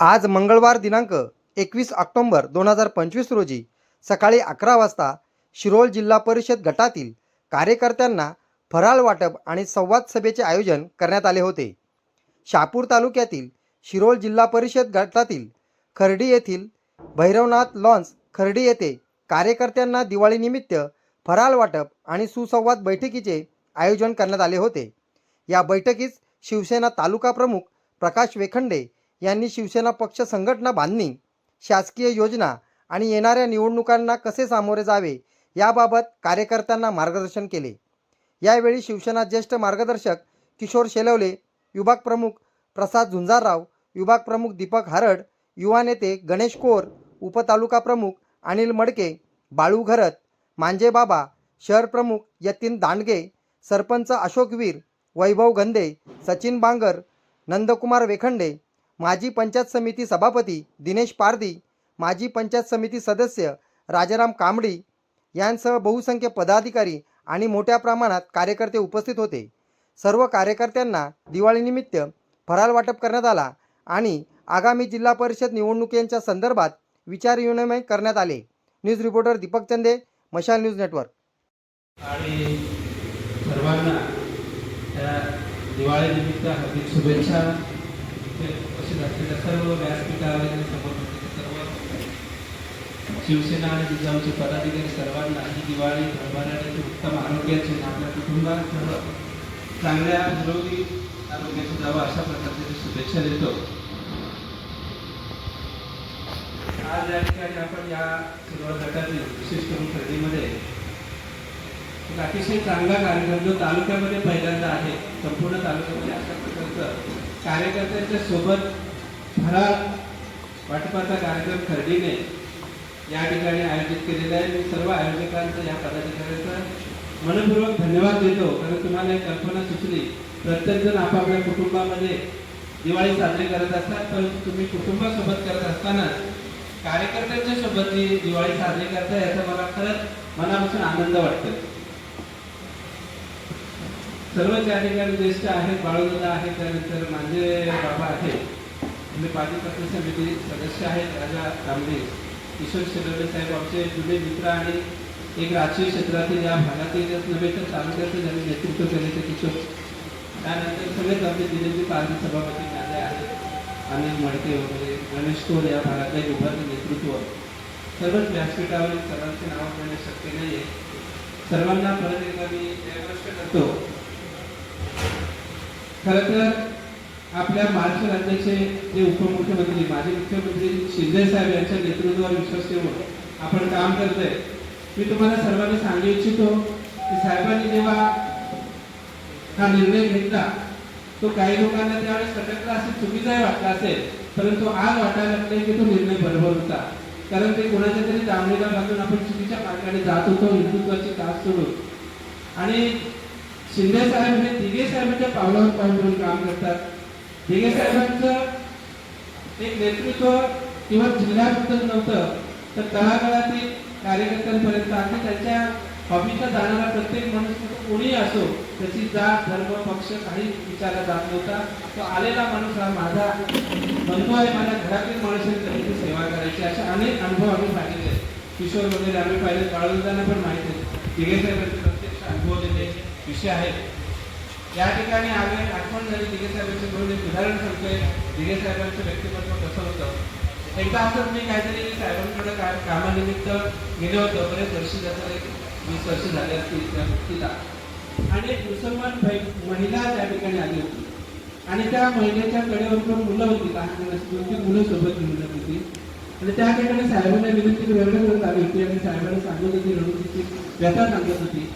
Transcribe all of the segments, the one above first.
आज मंगळवार दिनांक एकवीस ऑक्टोंबर दोन हजार पंचवीस रोजी सकाळी अकरा वाजता शिरोळ जिल्हा परिषद गटातील कार्यकर्त्यांना फराळ वाटप आणि संवाद सभेचे आयोजन करण्यात आले होते. शापूर तालुक्यातील शिरोळ जिल्हा परिषद गटातील खर्डी येथील भैरवनाथ लॉन्स खर्डी येथे कार्यकर्त्यांना दिवाळीनिमित्त फराळ वाटप आणि सुसंवाद बैठकीचे आयोजन करण्यात आले होते. या बैठकीस शिवसेना तालुका प्रमुख प्रकाश वेखंडे यांनी शिवसेना पक्ष संघटना बांधणी शासकीय योजना आणि येणाऱ्या निवडणुकांना कसे सामोरे जावे याबाबत कार्यकर्त्यांना मार्गदर्शन केले. यावेळी शिवसेना ज्येष्ठ मार्गदर्शक किशोर शेलवले विभाग प्रमुख प्रसाद झुंजारराव विभाग प्रमुख दीपक हरड युवा नेते गणेश कोर उपतालुका प्रमुख अनिल मडके बाळू घरत मांजे बाबा शहर प्रमुख यतीन दांडगे सरपंच अशोक वीर वैभव गंदे सचिन बांगर नंदकुमार वेखंडे माजी पंचायत समिती सभापती दिनेश पारदी माजी पंचायत समिती सदस्य राजाराम कांबडी यांसह बहुसंख्य पदाधिकारी आणि मोठ्या प्रमाणात कार्यकर्ते उपस्थित होते. सर्व कार्यकर्त्यांना दिवाळीनिमित्त फराळ वाटप करण्यात आला आणि आगामी जिल्हा परिषद निवडणुकींच्या संदर्भात विचारविनिमय करण्यात आले. न्यूज रिपोर्टर दीपक चंदे मशाल न्यूज नेटवर्क. आणि सर्वांना त्या दिवाळीनिमित्त हार्दिक शुभेच्छा. असलेल्या सर्व व्यासपीठावर समोर सर्व शिवसेना आणि जिजाऊचे पदाधिकारी सर्वांना ही दिवाळी भरभराटी उत्तम आरोग्याची आपल्या कुटुंबासह चांगल्या निरोगी आरोग्याची जावं अशा प्रकारचे शुभेच्छा देतो. आज या ठिकाणी आपण या सर्व गटातील विशेष करून खरेदीमध्ये एक अतिशय चांगला कार्यक्रम जो तालुक्यामध्ये पहिल्यांदा आहे संपूर्ण तालुक्यामध्ये अशा प्रकारचं कार्यकर्त्यांच्या सोबत फराळ वाटपाचा कार्यक्रम खर्डीने या ठिकाणी आयोजित केलेला आहे. मी सर्व आयोजकांचं या पदाधिकाऱ्यांचा मनपूर्वक धन्यवाद देतो. कारण तुम्हाला एक कल्पना सुचली. प्रत्येकजण आपापल्या कुटुंबामध्ये दिवाळी साजरी करत असतात परंतु तुम्ही कुटुंबासोबत करत असताना कार्यकर्त्यांच्या सोबत जी दिवाळी साजरी करता याचा मला खरंच मनापासून आनंद वाटतो सर्व त्या ठिकाणी ज्येष्ठ आहेत बाळूदादा आहेत त्यानंतर माझे बाबा आहेत. म्हणजे पाटील पत्र समिती सदस्य आहेत राजा रामदेव. किशोर शिरोडे साहेब आमचे जुने मित्र आणि एक राजकीय क्षेत्रातील या भागातील नव्हे तर तालुक्याचं ज्यांनी नेतृत्व केले ते किशोर. त्यानंतर सगळेच आमचे दिलेली पार्टी सभापती माझे आहेत. अनिल मडके वगैरे गणेश कोल या भागातल्या विभागीय नेतृत्व. सर्वच व्यासपीठावरील सर्वांचे नाव घेणे शक्य नाही आहे सर्वांना परत एकदा मी करतो. खरं तर आपल्या महाराष्ट्र राज्याचे जे उपमुख्यमंत्री माजी मुख्यमंत्री शिंदे साहेब यांच्या नेतृत्वावर विश्वास ठेवून आपण काम करतोय मी तुम्हाला सर्वांनी सांगू इच्छितो की साहेबांनी जेव्हा हा निर्णय घेतला तो काही लोकांना त्यावेळेस सटकला असेल चुकीचाही वाटला असेल परंतु आज वाटायला लागले की तो निर्णय बरोबर होता. कारण ते कोणाच्या तरी दावणीला घालून आपण चुकीच्या मार्गाने जात होतो हिंदुत्वाची तास सोडून. आणि शिंदे साहेब हे दिघे साहेबांच्या पावलावर पाऊल म्हणून काम करतात. दिघे साहेबांचं एक नेतृत्व किंवा जिल्ह्याबद्दल नव्हतं तर तळागाळातील कार्यकर्त्यांपर्यंत आणि त्यांच्या हॉबीचा जाणारा प्रत्येक माणूस कोणीही असो त्याची जात धर्म पक्ष काही विचारला जात नव्हता. तो आलेला माणूस हा माझा बंधू आहे माझ्या घरातील माणसांनी त्यांची सेवा करायची. असे अनेक अनुभव आम्ही सांगितले. किशोर वगैरे आम्ही पाहिले बाळूदांना पण माहिती आहे. दिघे साहेबांचे प्रत्यक्ष अनुभवलेले विषय आहेत या ठिकाणी आम्ही आठवण झाली दिगेसाहेबांचे म्हणून एक उदाहरण सांगतोय. दिगे साहेबांचं व्यक्तिमत्व कसं होतं? एकदा असं मी काहीतरी साहेबांकडे का कामानिमित्त गेलो होतो. बरेच वर्ष जातात एक वीस वर्ष झाले असतील त्या व्यक्तीला. आणि एक मुसलमान महिला त्या ठिकाणी आली होती. आणि त्या महिलेच्या कडेवर पण मुलं होती. लहान मुलाची दोन मुलं सोबत घेऊन जात होती. आणि त्या ठिकाणी साहेबांना विनंती वेगळं करत आली होती आणि साहेबांना सांगत होती रडून तिची व्यथा सांगत होती.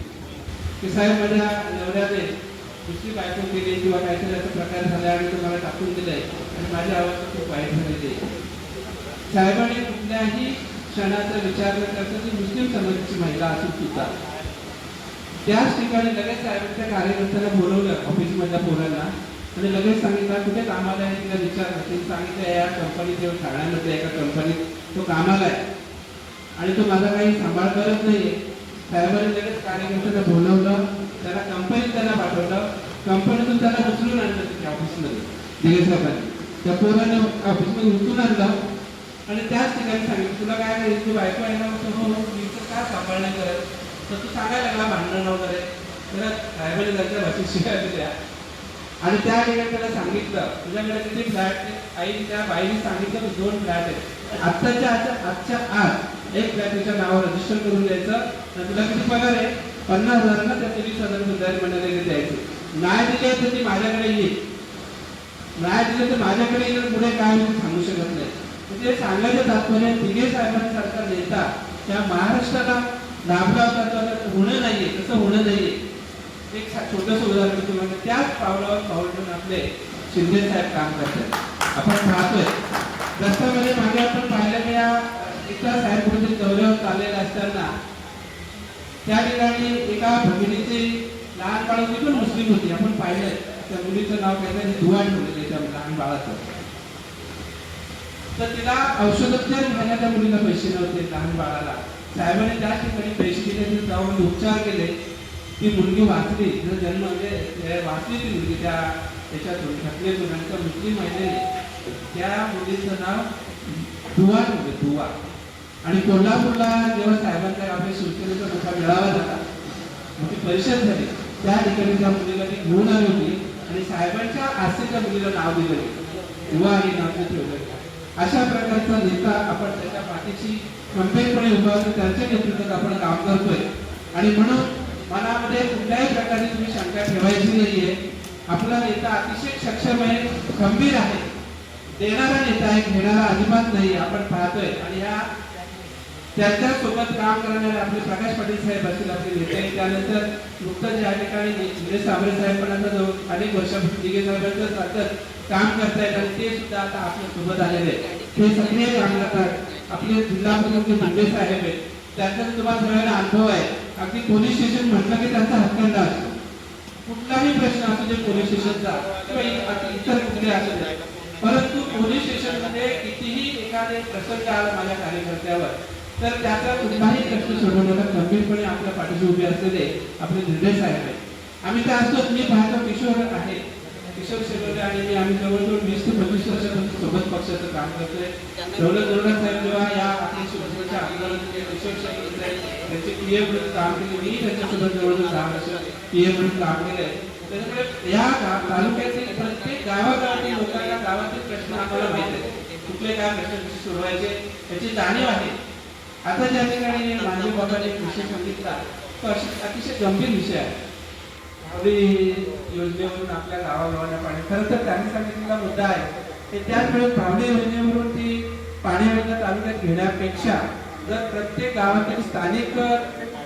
की साहेब माझ्या नवऱ्याने दुसरी बायको केली किंवा काहीतरी असा प्रकार झाला आणि तुम्हाला मला टाकून दिलंय आणि माझी अवस्था खूप वाईट झालेली आहे. साहेबांनी कुठल्याही क्षणाचा विचार न करता ती मुस्लिम समाजाची महिला असून सुद्धा त्याच ठिकाणी लगेच साहेबांच्या कार्यकर्त्यांना बोलवलं ऑफिसमधल्या पोरांना आणि लगेच सांगितलं कुठे कामाला आहे? तिला विचारलं. तिने सांगितलं या कंपनीत किंवा ठाण्यामध्ये एका कंपनीत तो कामाला आहे आणि तो माझा काही सांभाळ करत नाही साहेबांनी लगेच कार्यकर्त्यांना बोलवलं त्याला कंपनीत त्यांना पाठवलं. कंपनीतून त्याला उचलून आणलं तिथे ऑफिसमध्ये दिघे साहेबांनी. त्या पोराने ऑफिसमध्ये उचलून आणलं. आणि त्याच ठिकाणी सांगितलं तुला काय करायचं तू बायको आहे ना हो, हो मी तर नाही करत? तर तू सांगायला लागला भांडण वगैरे. त्याला साहेबांनी त्यांच्या भाषेत शिकायला द्या आणि त्या ठिकाणी त्याला सांगितलं तुझ्याकडे किती फ्लॅट आई त्या बाईने सांगितलं की दोन फ्लॅट आहेत. आत्ताच्या आजच्या आजच्या आज एक व्यक्तीच्या नावावर रजिस्टर करून द्यायचं. आणि तुला किती पगार आहे? पन्नास हजारांना त्या तीस हजार रुपये महिन्याला द्यायचं. नाही दिले तर ती माझ्याकडे येईल. नाही दिले तर माझ्याकडे येईल पुढे काय होईल सांगू शकत नाही. म्हणजे सांगायचं तात्पर्य तिघे साहेबांसारखा नेता त्या महाराष्ट्राला लाभला होता तर होणं नाहीये. तसं होणं नाहीये. एक छोटस उदाहरण तुम्हाला म्हणजे त्याच पावलावर पाऊल ठेवून आपले शिंदे साहेब काम करतात. आपण पाहतोय. रस्त्यामध्ये मागे आपण पाहिलं की या एका साहेब कुठे दौऱ्यावर चाललेले असताना त्या ठिकाणी एका भगिनीचे लहान पण मुस्लिम होती. आपण पाहिलं त्या मुलीचं नाव काहीतरी दुवा ठेवलेलं त्या लहान बाळाचं. तर तिला औषधोपचार घ्यायला त्या मुलीला पैसे नव्हते लहान बाळाला. साहेबांनी त्या ठिकाणी पैसे दिले तिथे जाऊन उपचार केले. ती मुलगी वाचली. तिचा जन्म म्हणजे वाचली ती मुलगी. त्या त्याच्यातून घटनेतून नंतर मुस्लिम महिलेने त्या मुलीचं नाव दुवा होते दुवा आणि कोल्हापूरला जेव्हा साहेबांना आपल्या सुटकेचा मोठा मिळावा झाला. मोठी परिषद झाली. त्या ठिकाणी त्या मुलीला ती घेऊन आली होती आणि साहेबांच्या आस्थेच्या मुलीला नाव दिलं. युवा आणि नाव ठेवलं. अशा प्रकारचा नेता आपण त्याच्या पाठीशी खंबीरपणे उभा असून त्यांच्या नेतृत्वात आपण काम करतोय. आणि म्हणून मनामध्ये कुठल्याही प्रकारची तुम्ही शंका ठेवायची नाहीये. आपला नेता अतिशय सक्षम आहे खंबीर आहे. देणारा नेता आहे घेणारा अजिबात नाही आपण पाहतोय. आणि ह्या त्यांच्यासोबत काम करणारे आपले प्रकाश पाटील साहेब असतील आपले नेते त्यानंतर नुकतंच या ठिकाणी निलेश साबरे साहेब पण आता जवळ अनेक वर्षापासून दिघे साहेबांचं सारखं काम करतायत आणि ते सुद्धा आता आपल्यासोबत आलेले आहेत. ते सक्रिय काम करतात आपले जिल्हा प्रमुख मुंडे साहेब आहेत. त्यांचा तुम्हाला सगळ्यांना अनुभव आहे. अगदी पोलीस स्टेशन म्हटलं की त्यांचा हक्कंडा असतो. कुठलाही प्रश्न असू दे पोलीस स्टेशनचा किंवा इतर कुठले असू दे. परंतु पोलीस स्टेशनमध्ये कितीही एखादे प्रसंग आला माझ्या कार्यकर्त्यावर तर त्याचा कुठलाही प्रश्न सोडवण्याला गंभीरपणे आपल्या पाठीशी उभे असलेले आपले निर्णय साहेब आहेत. आम्ही तर असतो मी पाहतो किशोर आहे. किशोर शेलोरे आणि मी आम्ही जवळजवळ वीस ते पंचवीस वर्षापासून सोबत पक्षाचं काम करतोय. दौलत दौलत साहेब जेव्हा या आपल्या शिवसेनेच्या आंदोलनामध्ये किशोर शेलोरे साहेब त्यांचे पीएम म्हणून काम केले मी त्यांच्यासोबत जवळजवळ दहा वर्ष पीएम म्हणून काम केलंय. त्याच्यामुळे या तालुक्यातील प्रत्येक गावागावातील लोकांना गावातील प्रश्न आम्हाला माहिती आहेत. कुठले काय प्रश्न सोडवायचे याची जाणीव आहे. आता ज्या ठिकाणी माझे बाबांनी विषय सांगितला तो अतिशय गंभीर विषय आहे. भावी योजनेवरून आपल्या गावागावाला पाणी खरं तर त्यांनी सांगितलेला मुद्दा आहे की त्याच वेळेस योजनेवरून ती पाणी योजना तालुक्यात घेण्यापेक्षा जर प्रत्येक गावातील स्थानिक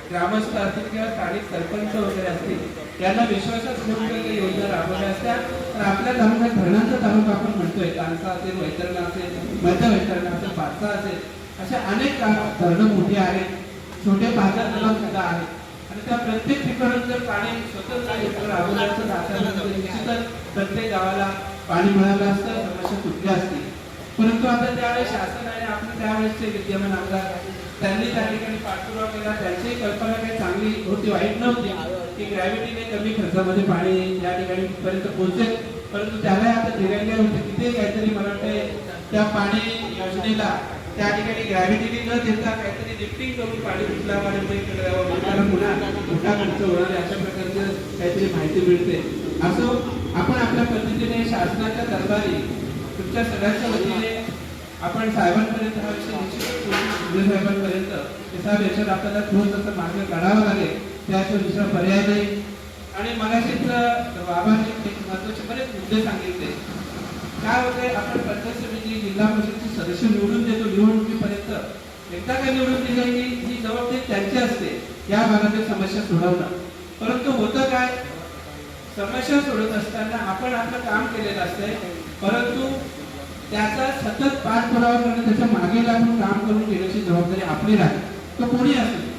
ग्रामस्थ असतील किंवा स्थानिक सरपंच वगैरे असतील त्यांना विश्वासात घेऊन जर काही योजना राबवल्या असत्या तर आपल्या तालुक्यात धरणांचा तालुका आपण म्हणतोय. कांसा असेल वैतरणा असेल मध्य वैतरणा असेल पाचसा असेल अशा अनेक गा- धरणं मोठी आहेत छोटे बाजार तलाव सुद्धा आहेत. आणि त्या प्रत्येक ठिकाणी जर पाणी स्वतंत्र निश्चितच प्रत्येक गावाला पाणी मिळालं असतं समस्या सुटल्या असतील. परंतु आता त्यावेळेस शासन आणि आपले त्यावेळेसचे विद्यमान आमदार त्यांनी त्या ठिकाणी पाठपुरावा केला त्यांची कल्पना काही चांगली होती वाईट नव्हती की ग्रॅव्हिटीने कमी खर्चामध्ये पाणी या ठिकाणी पर्यंत पोहोचेल. परंतु त्याला आता दिलेले होते तिथे काहीतरी मला वाटते त्या पाणी योजनेला त्या ठिकाणी ग्रॅव्हिटीने न देता काहीतरी लिफ्टिंग करून पाणी कुठल्या लोकांना पुन्हा मोठा खर्च होणार अशा प्रकारचं काहीतरी माहिती मिळते. असो आपण आपल्या पद्धतीने शासनाच्या दरबारी तुमच्या सगळ्यांच्या वतीने आपण साहेबांपर्यंत हा विषय निश्चितच साहेबांपर्यंत की साहेब याच्यात आपल्याला थोडं तसं मार्ग काढावा लागेल त्याशिवाय दुसरा पर्याय नाही. आणि मगाशीच बाबांनी एक महत्त्वाचे बरेच मुद्दे सांगितले. काय होते आपण पंचायत समिती जिल्हा परिषदचे सदस्य निवडून देतो निवडणुकीपर्यंत. एकदा काय निवडून दिली ही जबाबदारी त्यांची असते. या भागातील समस्या सोडवणं परंतु होतं काय? समस्या सोडत असताना आपण आपलं काम केलेलं असतंय. परंतु त्याचा सतत पाठपुरावा करणं त्याच्यामागे लागून काम करून घेण्याची जबाबदारी आपली राहते तो कोणी असेल?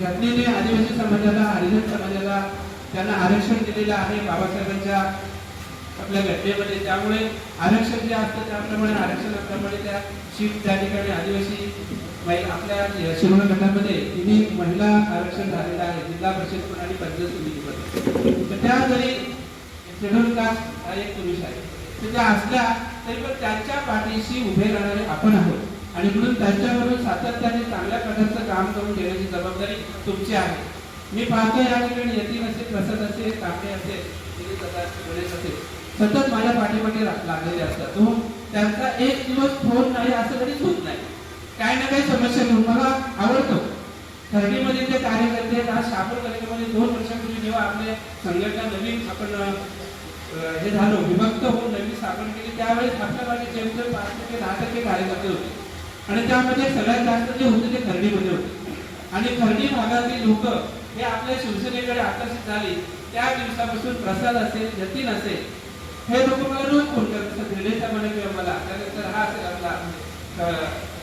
घटनेने आदिवासी समाजाला हरिजन समाजाला त्यांना आरक्षण दिलेलं आहे बाबासाहेबांच्या आपल्या घटनेमध्ये. त्यामुळे आरक्षण जे असतं त्याप्रमाणे आरक्षणाप्रमाणे त्या शीट त्या ठिकाणी आदिवासी महिला आपल्या शिरोळ गटामध्ये तिन्ही महिला आरक्षण झालेलं आहे. जिल्हा परिषद पण आणि पंचायत समितीमध्ये तर त्या जरी शेड्यूल कास्ट हा एक पुरुष आहे. तर त्या असल्या तरी पण त्यांच्या पाठीशी उभे राहणारे आपण आहोत. आणि म्हणून त्यांच्यावरून सातत्याने चांगल्या प्रकारचं काम करून घेण्याची जबाबदारी तुमची आहे. मी पाहतो या ठिकाणी यतीन असेल प्रसाद असेल कापडे असेल, गणेश असेल. सतत माझ्या पाठीमागे लागलेले असतात. तो त्यांचा एक दिवस फोन नाही असं कधीच होत नाही. काही ना काही समस्या घेऊन मला आवडतो. थर्डीमध्ये जे कार्यकर्ते आहेत, आज शापूर तालुक्यामध्ये दोन वर्षापूर्वी जेव्हा आपले संघटना नवीन आपण हे झालो विभक्त होऊन नवीन स्थापन केली त्यावेळेस आपल्या मागे जेमतेम पाच टक्के दहा टक्के कार्यकर्ते होते. आणि त्यामध्ये सगळ्यात जास्त जे होते ते खर्डीमध्ये होते. आणि खर्डी भागातील लोक हे आपल्या शिवसेनेकडे आकर्षित झाली. त्या दिवसापासून प्रसाद असेल जतीन असेल हे लोक मला रोज फोन करत असतात रिलेचा म्हणा किंवा मला. त्यानंतर हा असेल आपला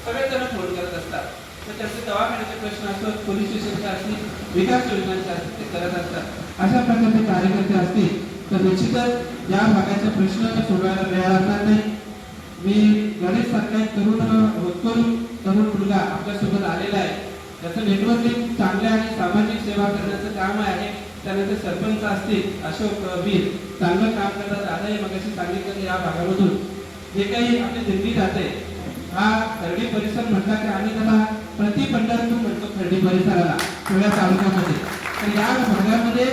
सगळेजण फोन करत असतात. तर त्याचे दवाखान्याचे प्रश्न असतात पोलीस स्टेशनचे असतील विकास योजनांचे असतील ते करत असतात. अशा प्रकारचे कार्यकर्ते असतील तर निश्चितच या भागाचे प्रश्न सोडवायला मिळाला नाही. मी गणेश सारखा एक तरुण होतकरू तरुण मुलगा आपल्यासोबत आलेला आहे. त्याचं नेटवर्किंग चांगलं आणि सामाजिक सेवा करण्याचं काम आहे. त्यानंतर सरपंच असतील अशोक वीर चांगलं काम करतात. दादाही मगाशी सांगितलं या भागामधून जे काही आपली दिंडी जाते हा खर्डी परिसर म्हटला की आम्ही त्याला प्रति पंढरपूर म्हणतो खर्डी परिसराला थोड्या तालुक्यामध्ये. तर या भागामध्ये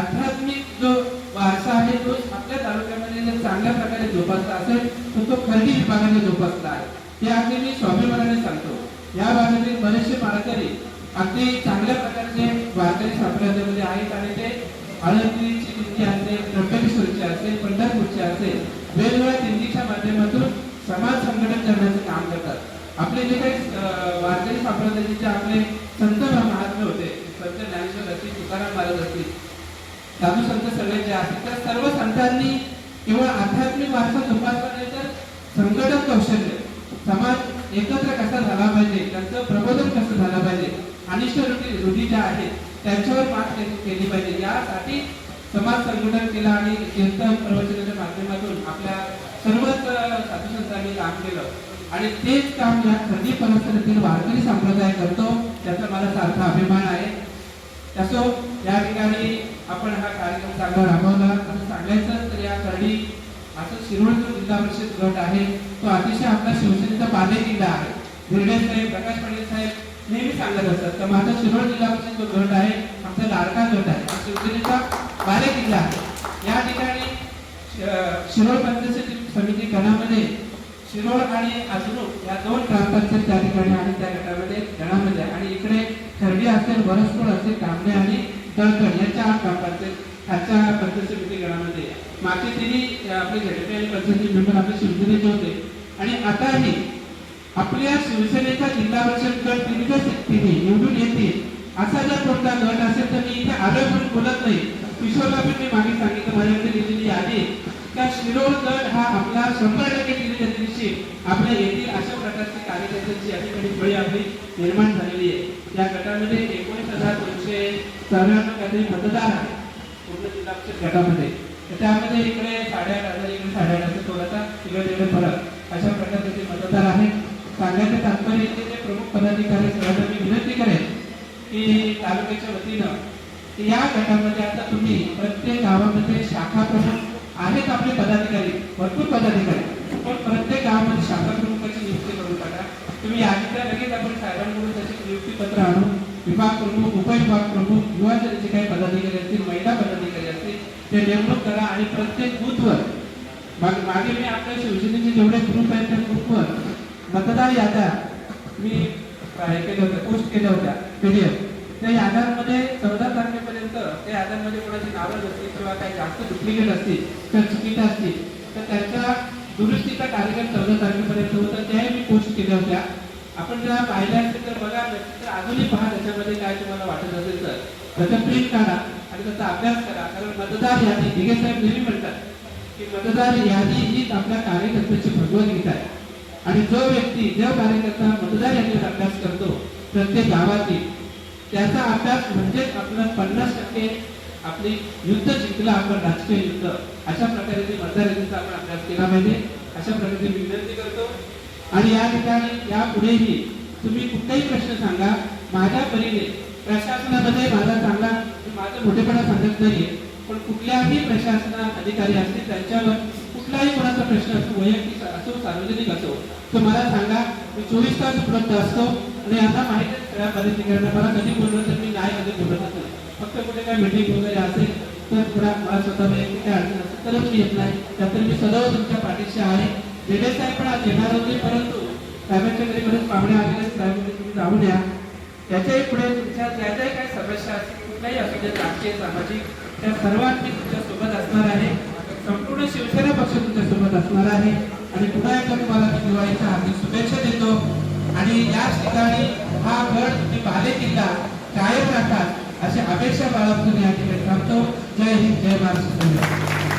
आध्यात्मिक जो वारसा आहे तो आपल्या तालुक्यामध्ये जर चांगल्या प्रकारे जोपासला असेल तर तो खर्डी विभागाने जोपासला आहे. हे अगदी मी स्वाभिमानाने सांगतो. या भागातील बरेचसे मारकरी अगदी चांगल्या प्रकारचे वारकरी साम्राज्यामध्ये आहेत आणि ते आळंदीची दिंडी असेल त्र्यंबकेश्वरची असेल पंढरपूरची असेल वेगवेगळ्या दिंडीच्या माध्यमातून समाज संघटन करण्याचं काम करतात. आपले जे काही अं, वारकरी साम्राज्याचे जे आपले संत महात्मे होते संत ज्ञानेश्वर असतील तुकाराम महाराज असतील साधू संत सगळे जे असतील त्या सर्व संतांनी केवळ आध्यात्मिक वारसा जोपासला नाही तर संघटन कौशल्य समाज एकत्र कसा झाला पाहिजे त्यांचं प्रबोधन कसं झालं पाहिजे अनिष्ट रुटी रूढी ज्या आहेत त्यांच्यावर मात केली पाहिजे. यासाठी समाज संघटन केलं आणि कीर्तन प्रवचनाच्या माध्यमातून आपल्या सर्वच अं, काम केलं. आणि तेच काम या खंडी परिसरातील वारकरी संप्रदाय करतो त्याचा मला सारखा अभिमान आहे. त्यासो या ठिकाणी आपण हा कार्यक्रम चांगला राबवला. असं सांगायचं तर या करडी असं शिरोळ जिल्हा परिषद गट आहे तो अतिशय आपला शिवसेनेचा बाले किल्ला आहे. धिरडे साहेब प्रकाश पाटील साहेब नेहमी सांगत असतात तर माझा शिरोळ जिल्ह्यापासून जो गट आहे आमचा लाडका गट आहे शिवसेनेचा बाले किल्ला आहे या ठिकाणी शिरोळ पंचायत समिती गणामध्ये शिरोळ आणि अजरूप या दोन ग्रामपंचायत त्या ठिकाणी आणि त्या गटामध्ये गणामध्ये आहे. आणि इकडे खरडी असेल वरसपूर असेल कांबळे आणि तळकड यांच्या आठ ग्रामपंचायत ह्याच्या पंचायत समिती गणामध्ये आहे. मागचे तिन्ही आपले झेडपी आणि पंचायती मेंबर आपले शिवसेनेचे होते आणि आताही आपल्या शिवसेनेचा जिल्हा परिषद गट तिन्ही तिन्ही निवडून येतील असा जर कोणता गट असेल तर मी इथे आलो म्हणून बोलत नाही. किशोरला पण मी मागे सांगितलं माझ्याकडे दिलेली यादी. त्या शिरोळ गट हा आपला शंभर टक्के दिलेल्या दिवशी आपल्या येथील अशा प्रकारचे कार्यकर्त्यांची या फळी आपली निर्माण झालेली आहे. या गटामध्ये एकोणीस हजार दोनशे चौऱ्याण्णव काहीतरी मतदार आहे पूर्ण जिल्हा परिषद गटामध्ये. त्यामध्ये इकडे साडेआठ हजार इकडे साडेआठ हजार थोडासा इकडे तिकडे फरक. अशा प्रकारचे मतदार आहेत. सांगायचं तात्पर्य जे प्रमुख पदाधिकारी सर्वांना मी विनंती करेन की तालुक्याच्या वतीनं या गटामध्ये आता तुम्ही प्रत्येक गावामध्ये शाखा प्रमुख आहेत आपले पदाधिकारी भरपूर पदाधिकारी पण प्रत्येक गावामध्ये शाखा प्रमुखाची नियुक्ती करून टाका. तुम्ही यादीला लगेच आपण साहेबांकडून त्याचे नियुक्ती पत्र आणून विभाग प्रमुख उपविभाग प्रमुख युवा जे काही पदाधिकारी असतील महिला पदाधिकारी असतील ते नेमणूक करा आणि प्रत्येक बूथवर मागे मी आपल्या शिवसेनेचे जेवढे ग्रुप आहेत त्या ग्रुपवर मतदार याद्या मी हे केल्या होत्या पोस्ट केल्या होत्या पीडीएफ त्या याद्यांमध्ये चौदा तारखेपर्यंत त्या याद्यांमध्ये कोणाची नावं नसतील किंवा काही जास्त डुप्लिकेट असतील किंवा चुकीच्या असतील तर त्यांच्या दुरुस्तीचा कार्यक्रम चौदा तारखेपर्यंत होता त्याही मी पोस्ट केल्या होत्या. आपण जर पाहिल्या असेल तर बघा नसेल तर अजूनही पहा त्याच्यामध्ये काय तुम्हाला वाटत असेल तर. त्याचा प्रिंट काढा आणि त्याचा अभ्यास करा कारण मतदार यादी दिगे साहेब नेहमी म्हणतात की मतदार यादी हीच आपल्या कार्यकर्त्याची भगवद्गीता आहे. आणि जो व्यक्ती जो कार्यकर्ता मतदार यादीवर अभ्यास करतो प्रत्येक गावातील त्याचा अभ्यास म्हणजेच आपलं पन्नास टक्के आपली युद्ध जिंकलं आपण राजकीय युद्ध. अशा प्रकारे ते मतदार यादीचा आपण अभ्यास केला पाहिजे. अशा प्रकारे विनंती करतो. आणि या ठिकाणी यापुढेही तुम्ही कुठलाही प्रश्न सांगा माझ्या परीने प्रशासनामध्ये माझा चांगला माझा मोठेपणा सांगत नाहीये पण कुठल्याही प्रशासना अधिकारी असतील त्यांच्यावर कुठलाही कोणाचा प्रश्न असो वैयक्तिक असो सार्वजनिक असो तो मला सांगा मी चोवीस तास उपलब्ध असतो आणि आता माहिती सगळ्या परिस्थितीकडनं मला कधी बोललं तर मी नाही कधी बोलत असेल. फक्त कुठे काय मिटिंग वगैरे असेल तर थोडा मला स्वतः वैयक्तिक काय अडचण असेल तरच मी येत नाही. त्यातर मी सदैव तुमच्या पाठीशी आहे. जेडे साहेब पण आज येणार होते परंतु साहेबांच्या घरी परत पाहुणे आलेले आहेत. तुम्ही जाऊन द्या. त्याच्याही पुढे तुमच्या ज्या काही समस्या असतील कुठल्याही असू द्या राजकीय सामाजिक त्या सर्वात मी तुमच्यासोबत असणार आहे. संपूर्ण शिवसेना पक्ष तुमच्यासोबत असणार आहे. आणि पुन्हा एकदा तुम्हाला दिवाळीच्या हार्दिक शुभेच्छा देतो. आणि याच ठिकाणी हा गड म्हणजे तुम्ही बाले किल्ला कायम राहतात अशी अपेक्षा बाळगून या ठिकाणी थांबतो. जय हिंद जय महाराष्ट्र.